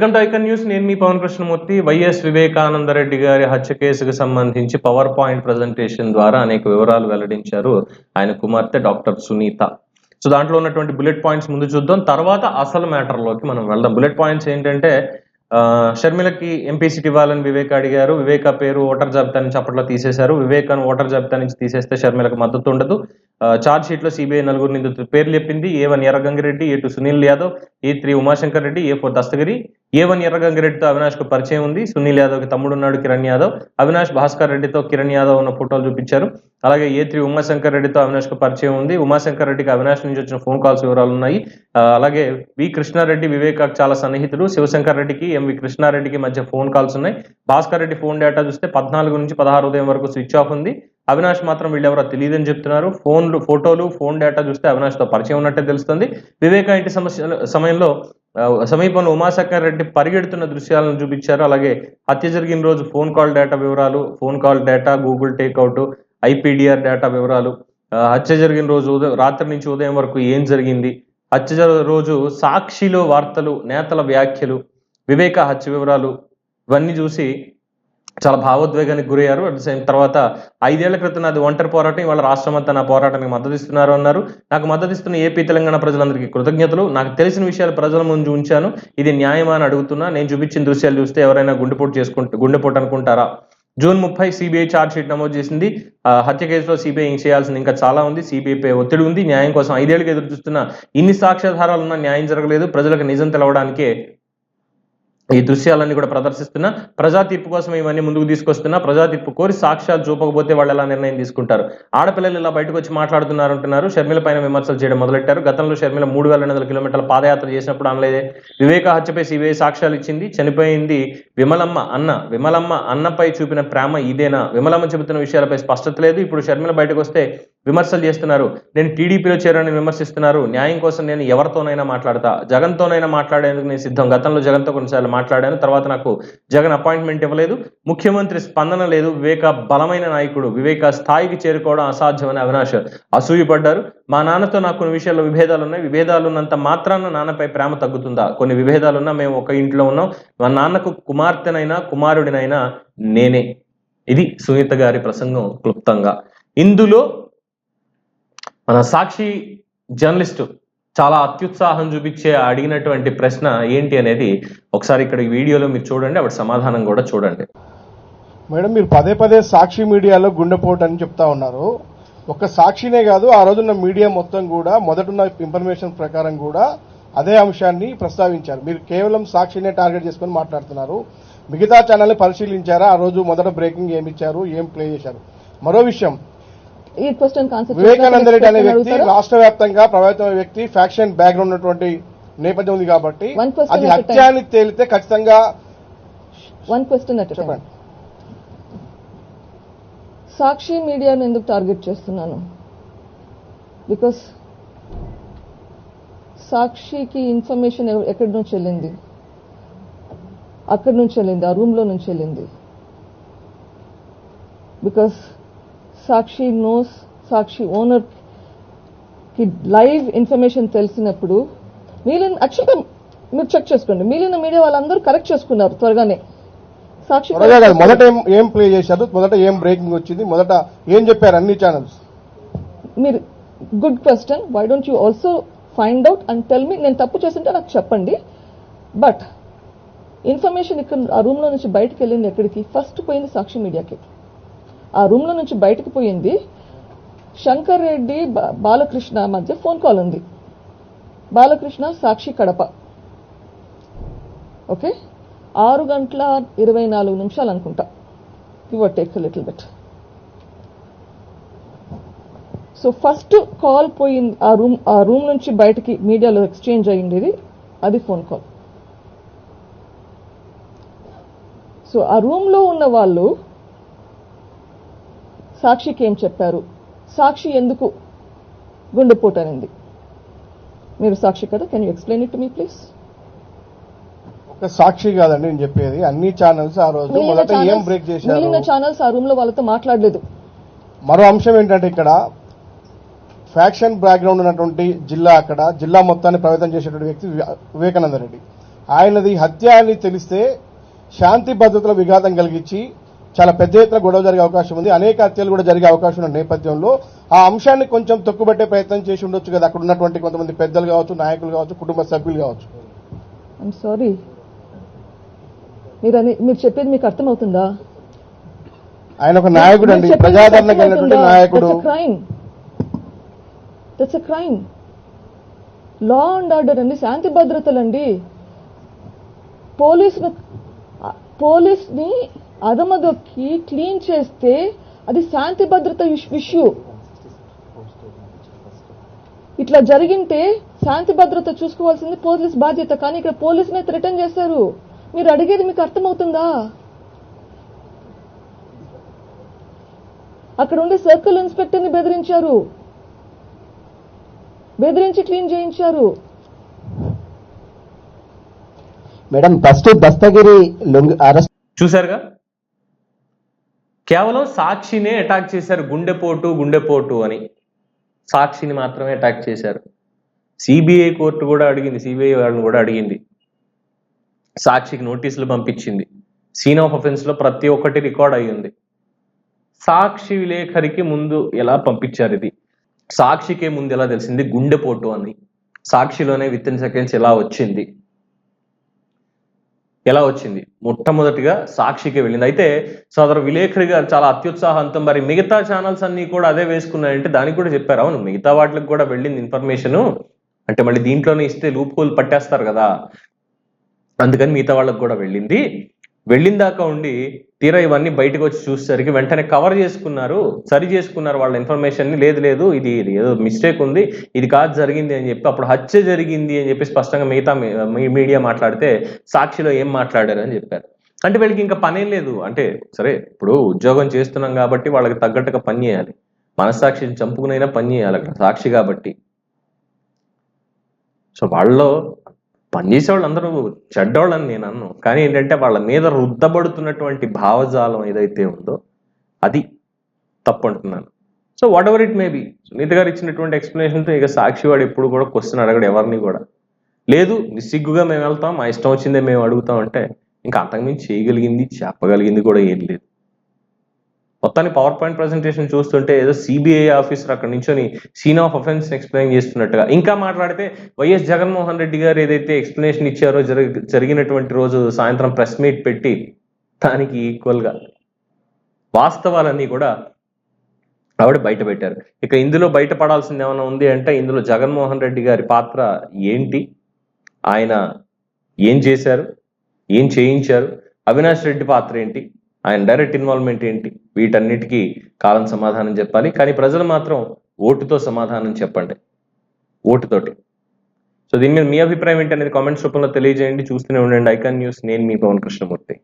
Welcome to Icon news. నేను మీ Pavan Krishnamurthy. YS Vivekananda Reddy గారి హత్య కేసుకు సంబంధించి పవర్ పాయింట్ ప్రజెంటేషన్ ద్వారా అనేక వివరాలు వెల్లడించారు ఆయన కుమార్తె డాక్టర్ సునీత. సో దాంట్లో ఉన్నటువంటి బుల్లెట్ పాయింట్స్ ముందు చూద్దాం. తర్వాత అసలు మ్యాటర్లోకి మనం వెళ్దాం. బుల్లెట్ పాయింట్స్ ఏంటంటే ఆ, షర్మిలకి ఎంపీ సీట్ ఇవ్వాలని వివేక్ అడిగారు. వివేక పేరు ఓటర్ జాబితా నుంచి అప్పట్లో తీసేశారు. వివేక్ అని ఓటర్ జాబితా నుంచి తీసేస్తే షర్మిలకు మద్దతు ఉండదు. చార్జ్ షీట్లో సిబిఐ నలుగురు నిందితుల పేర్లు చెప్పింది. A one Erra Gangi Reddy A two Sunil Yadav A three Umashankar Reddy A four Dastagiri. A one ఎర్రగంగిరెడ్డితో అవినాష్కు పరిచయం ఉంది. సునీల్ యాదవ్కి తమ్ముడు ఉన్నాడు కిరణ్ యాదవ్. అవినాష్ భాస్కర్ రెడ్డితో కిరణ్ యాదవ్ ఉన్న ఫోటోలు చూపించారు. అలాగే ఏ త్రీ ఉమాశంకర్ రెడ్డితో అవినాష్కు పరిచయం ఉంది. ఉమాశంకర్ రెడ్డికి అవినాష్ నుంచి వచ్చిన ఫోన్ కాల్స్ వివరాలు ఉన్నాయి. అలాగే వి కృష్ణారెడ్డి వివేక్ చాలా సన్నిహితుడు శివశంకర్ రెడ్డికి ఎంవి కృష్ణారెడ్డికి మధ్య ఫోన్ కాల్స్ ఉన్నాయి. భాస్కర్ రెడ్డి ఫోన్ డేటా చూస్తే పద్నాలుగు నుంచి పదహారు ఉదయం వరకు స్విచ్ ఆఫ్ ఉంది. అవినాష్ మాత్రం వీళ్ళెవరో తెలియదని చెప్తున్నారు. ఫోన్లు ఫోటోలు ఫోన్ డేటా చూస్తే అవినాష్తో పరిచయం ఉన్నట్టే తెలుస్తుంది. వివేక ఇంటి సమస్య సమయంలో సమీపంలో ఉమాశంకర్ రెడ్డి పరిగెడుతున్న దృశ్యాలను చూపించారు. అలాగే హత్య జరిగిన రోజు ఫోన్ కాల్ డేటా వివరాలు phone call data Google takeout IPDR data వివరాలు. హత్య జరిగిన రోజు ఉదయం రాత్రి నుంచి ఉదయం వరకు ఏం జరిగింది? హత్య రోజు సాక్షిలో వార్తలు నేతల వ్యాఖ్యలు వివేక హత్య వివరాలు ఇవన్నీ చూసి చాలా భావోద్వేగానికి గురయ్యారు. అట్ సేమ్ తర్వాత ఐదేళ్ళ క్రితం నాది ఒంటరి పోరాటం. ఇవాళ రాష్ట్రం అంతా నా పోరాటానికి మద్దతు ఇస్తున్నారు అన్నారు. నాకు మద్దతు ఇస్తున్న ఏపీ తెలంగాణ ప్రజలందరికీ కృతజ్ఞతలు. నాకు తెలిసిన విషయాలు ప్రజల ముందు ఉంచాను. ఇది న్యాయమా అని అడుగుతున్నా. నేను చూపించిన దృశ్యాలు చూస్తే ఎవరైనా గుండెపోటు చేసుకుంటు గుండెపోటు అనుకుంటారా? జూన్ ముప్పై సిబిఐ ఛార్జ్ షీట్ నమోదు చేసింది. ఆ, హత్య కేసులో సిబిఐ చేయాల్సింది ఇంకా చాలా ఉంది. సిబిఐపై ఒత్తిడి ఉంది. న్యాయం కోసం ఐదేళ్ళకి ఎదురు చూస్తున్న ఇన్ని సాక్ష్యాధారాలు ఉన్నా న్యాయం జరగలేదు. ప్రజలకు నిజం తెలవడానికే ఈ దృశ్యాలన్నీ కూడా ప్రదర్శిస్తున్నా ప్రజా తీర్పు కోసం ఇవన్నీ ముందుకు తీసుకొస్తున్నా ప్రజా తీర్పు కోరి సాక్ష్యాలు చూపకపోతే వాళ్ళు ఎలా నిర్ణయం తీసుకుంటారు? ఆడపిల్లలు ఇలా బయటకు వచ్చి మాట్లాడుతున్నారు అంటున్నారు షర్మిల పైన విమర్శలు చేయడం మొదలెట్టారు. గతంలో షర్మిల మూడు వేల రెండు వందల కిలోమీటర్ల పాదయాత్ర చేసినప్పుడు అనలేదే. వివేక హత్యపై సిబిఐ సాక్ష్యాలు ఇచ్చింది. చనిపోయింది విమలమ్మ అన్న విమలమ్మ అన్నపై చూపిన ప్రేమ ఇదేనా? విమలమ్మ చెబుతున్న విషయాలపై స్పష్టత లేదు. ఇప్పుడు షర్మిల బయటకు వస్తే విమర్శలు చేస్తున్నారు. నేను టీడీపీలో చేరని విమర్శిస్తున్నారు. న్యాయం కోసం నేను ఎవరితోనైనా మాట్లాడతా. జగన్తోనైనా మాట్లాడేందుకు నేను సిద్ధం. గతంలో జగన్తో కొన్నిసార్లు మాట్లాడాను. తర్వాత నాకు జగన్ అపాయింట్మెంట్ ఇవ్వలేదు. ముఖ్యమంత్రి స్పందన లేదు. వివేక బలమైన నాయకుడు. వివేక స్థాయికి చేరుకోవడం అసాధ్యమని అవినాష్ అసూయపడ్డారు. మా నాన్నతో నాకు కొన్ని విషయాల్లో విభేదాలు ఉన్నాయి విభేదాలు ఉన్నంత మాత్రాన నాన్నపై ప్రేమ తగ్గుతుందా? కొన్ని విభేదాలున్నా మేము ఒక ఇంట్లో ఉన్నాం. మా నాన్నకు కుమార్తెనైనా కుమారుడినైనా నేనే. ఇది సునీత గారి ప్రసంగం క్లుప్తంగా. ఇందులో మన సాక్షి జర్నలిస్టు చాలా అత్యుత్సాహం చూపించే అడిగినటువంటి ప్రశ్న ఏంటి అనేది ఒకసారి ఇక్కడ ఈ వీడియోలో మీరు చూడండి ఆవిడ సమాధానం కూడా చూడండి. మేడం మీరు పదే పదే సాక్షి మీడియాలో గుండెపోటు అని చెప్తా ఉన్నారు. ఒక్క సాక్షినే కాదు ఆ రోజున్న మీడియా మొత్తం కూడా మొదటున్న ఇన్ఫర్మేషన్ ప్రకారం కూడా అదే అంశాన్ని ప్రస్తావించారు. మీరు కేవలం సాక్షినే టార్గెట్ చేసుకొని మాట్లాడుతున్నారు. మిగతా ఛానల్ పరిశీలించారా? ఆ రోజు మొదట బ్రేకింగ్ ఏమిచ్చారు ఏం ప్లే చేశారు? మరో విషయం ఈ క్వశ్చన్ కాన్సెప్ట్ వివేకానంద రెడ్డి అనే వ్యక్తి రాష్ట్ర వ్యాప్తంగా ప్రభావితమైన వ్యక్తి ఫ్యాక్షన్ బ్యాక్గ్రౌండ్ ఉన్నటువంటి నేపథ్యం ఉంది కాబట్టి అది at a హత్య అని తేలితే ఖచ్చితంగా వన్ క్వశ్చన్ అట్ చెప్పండి. సాక్షి మీడియాను ఎందుకు టార్గెట్ చేస్తున్నాను? బికాస్ సాక్షికి ఇన్ఫర్మేషన్ ఎక్కడి నుంచి వెళ్ళింది? అక్కడి నుంచి వెళ్ళింది? ఆ రూమ్లో నుంచి వెళ్ళింది? బికాస్ సాక్షి నోస్ సాక్షి ఓనర్కి లైవ్ ఇన్ఫర్మేషన్ తెలిసినప్పుడు మిగిలిన యాక్చువల్గా మీరు చెక్ చేసుకోండి. మిగిలిన మీడియా వాళ్ళందరూ కరెక్ట్ చేసుకున్నారు త్వరగానే. సాక్షి మొదట ఏం ఏం ప్లే చేశారు? మొదట ఏం బ్రేకింగ్ వచ్చింది? మొదట ఏం చెప్పారు అన్ని ఛానల్స్ మీరు good question why don't you also find out and tell me నేను తప్పు చేస్తుంటే నాకు చెప్పండి. బట్ ఇన్ఫర్మేషన్ ఇక్కడ ఆ రూమ్లో నుంచి బయటకు వెళ్ళింది ఎక్కడికి? ఫస్ట్ పోయింది సాక్షి మీడియాకి. ఆ రూమ్లో నుంచి బయటకు పోయింది. శంకర్ రెడ్డి బాలకృష్ణ మధ్య ఫోన్ కాల్ ఉంది. బాలకృష్ణ సాక్షి కడప. ఓకే? ఆరు గంటల ఇరవై నాలుగు నిమిషాలు అనుకుంటా. Your take little bit so first call పోయింది ఆ రూమ్ ఆ రూమ్ నుంచి బయటకి మీడియాలో ఎక్స్చేంజ్ అయ్యింది అది ఫోన్ కాల్ సో ఆ రూమ్లో ఉన్న వాళ్ళు సాక్షికి ఏం చెప్పారు? సాక్షి ఎందుకు గుండెపోటు అనింది మీరు సాక్షి కదా? Can you explain it me please ఒక సాక్షి కాదండి నేను చెప్పేది. అన్ని ఛానల్స్ ఆ రోజు మొదట ఏం బ్రేక్ చేశారు? మిగిలిన ఛానల్స్ ఆ రూమ్లో వాళ్ళతో మాట్లాడలేదు. మరో అంశం ఏంటంటే ఇక్కడ ఫ్యాక్షన్ బ్యాక్గ్రౌండ్ ఉన్నటువంటి జిల్లా అక్కడ జిల్లా మొత్తాన్ని ప్రభావితం చేసేటువంటి వ్యక్తి వివే- వివేకానంద రెడ్డి ఆయనది హత్య అని తెలిస్తే శాంతి భద్రతల విఘాతం కలిగించి చాలా పెద్ద ఎత్తున గొడవ జరిగే అవకాశం ఉంది. అనేక హత్యలు కూడా జరిగే అవకాశం ఉన్న నేపథ్యంలో ఆ అంశాన్ని కొంచెం తొక్కుబట్టే ప్రయత్నం చేసి ఉండొచ్చు కదా. అక్కడ ఉన్నటువంటి కొంతమంది పెద్దలు కావచ్చు నాయకులు కావచ్చు కుటుంబ సభ్యులు కావచ్చు. ఐఎమ్ సారీ మీరు మీరు చెప్పేది మీకు అర్థమవుతుందా? ఆయన ఒక నాయకుడు అండి. ప్రజాదరణ కలిగినటువంటి నాయకుడు. Crime that's a crime law and order అండి. శాంతి భద్రతలండి. పోలీసును పోలీస్ని అదమదొక్కి క్లీన్ చేస్తే అది శాంతి భద్రత ఇష్యూ. ఇట్లా జరిగింటే శాంతి భద్రత చూసుకోవాల్సింది పోలీస్ బాధ్యత. కానీ ఇక్కడ పోలీసునే థ్రెటన్ చేశారు. మీరు అడిగేది మీకు అర్థమవుతుందా? అక్కడ ఉండే సర్కిల్ ఇన్స్పెక్టర్ని బెదిరించారు. బెదిరించి క్లీన్ చేయించారు. మేడం ఫస్ట్ దస్తగిరి అరెస్ట్ చూశారుగా? కేవలం సాక్షినే అటాక్ చేశారు గుండెపోటు గుండెపోటు అని. సాక్షిని మాత్రమే అటాక్ చేశారు. సిబిఐ కోర్టు కూడా అడిగింది సిబిఐ వాళ్ళని కూడా అడిగింది. సాక్షికి నోటీసులు పంపించింది. సీన్ ఆఫ్ అఫెన్స్లో ప్రతి ఒక్కటి రికార్డ్ అయ్యింది సాక్షి విలేఖరికి ముందు ఎలా పంపించారు ఇది? సాక్షికే ముందు ఎలా తెలిసింది? గుండెపోటు అని. సాక్షిలోనే విత్ ఇన్ సెకండ్స్ ఎలా వచ్చింది? ఎలా వచ్చింది? మొట్టమొదటిగా సాక్షికి వెళ్ళింది. అయితే సోదరు విలేఖరి గారు చాలా అత్యుత్సాహంతో మరి మిగతా ఛానల్స్ అన్ని కూడా అదే వేసుకున్నాయంటే దానికి కూడా చెప్పారు. అవును మిగతా వాటికి కూడా వెళ్ళింది ఇన్ఫర్మేషన్ అంటే మళ్ళీ దీంట్లోనే ఇస్తే లూప్ హోల్ పట్టేస్తారు కదా. అందుకని మిగతా వాళ్ళకి కూడా వెళ్ళింది. వెళ్ళిన దాకా ఉండి తీరా ఇవన్నీ బయటకు వచ్చి చూసేసరికి వెంటనే కవర్ చేసుకున్నారు సరి చేసుకున్నారు వాళ్ళ ఇన్ఫర్మేషన్ని. లేదు లేదు ఇది ఏదో మిస్టేక్ ఉంది ఇది కాదు జరిగింది అని చెప్పి అప్పుడు హత్య జరిగింది అని చెప్పి స్పష్టంగా మిగతా మీ- మీడియా మాట్లాడితే సాక్షిలో ఏం మాట్లాడారు అని చెప్పారు. అంటే వీళ్ళకి ఇంకా పనేం లేదు. అంటే సరే ఇప్పుడు ఉద్యోగం చేస్తున్నాం కాబట్టి వాళ్ళకి తగ్గట్టుగా పని చేయాలి. మనస్సాక్షిని చంపుకునైనా పని చేయాలి అక్కడ సాక్షి కాబట్టి. సో వాళ్ళలో పనిచేసే వాళ్ళందరూ చెడ్డోళ్ళని నేను అన్ను. కానీ ఏంటంటే వాళ్ళ మీద రుద్దబడుతున్నటువంటి భావజాలం ఏదైతే ఉందో అది తప్పు అంటున్నాను so whatever it may be Sunitha గారు ఇచ్చినటువంటి ఎక్స్ప్లెనేషన్తో ఇక సాక్షి వాడు ఎప్పుడు కూడా క్వశ్చన్ అడగడు ఎవరిని కూడా. లేదు నిస్సిగ్గుగా మేము వెళ్తాం మా ఇష్టం వచ్చిందే మేము అడుగుతాం అంటే ఇంకా అంతకుమించి చేయగలిగింది చెప్పగలిగింది కూడా ఏం లేదు. మొత్తాన్ని పవర్ పాయింట్ ప్రజెంటేషన్ చూస్తుంటే ఏదో సిబిఐ ఆఫీసర్ అక్కడ నించొని సీన్ ఆఫ్ అఫెన్స్ ఎక్స్ప్లెయిన్ చేస్తున్నట్టుగా. ఇంకా మాట్లాడితే వైఎస్ జగన్మోహన్ రెడ్డి గారు ఏదైతే ఎక్స్ప్లెనేషన్ ఇచ్చారో జరి- జరిగినటువంటి రోజు సాయంత్రం ప్రెస్ మీట్ పెట్టి దానికి ఈక్వల్గా వాస్తవాలన్నీ కూడా ఆవిడ బయట పెట్టారు. ఇక ఇందులో బయటపడాల్సింది ఏమైనా ఉంది అంటే ఇందులో జగన్మోహన్ రెడ్డి గారి పాత్ర ఏంటి? ఆయన ఏం చేశారు? ఏం చేయించారు? అవినాష్ రెడ్డి పాత్ర ఏంటి? ఆయన డైరెక్ట్ ఇన్వాల్వ్మెంట్ ఏంటి? వీటన్నిటికీ కాలం సమాధానం చెప్పాలి. కానీ ప్రజలు మాత్రం ఓటుతో సమాధానం చెప్పండి. ఓటుతోటి. సో దీని మీద మీ అభిప్రాయం ఏంటి అనేది కామెంట్స్ రూపంలో తెలియజేయండి. చూస్తూనే ఉండండి. ఐకాన్ న్యూస్ నేను మీ పవన్ కృష్ణమూర్తి.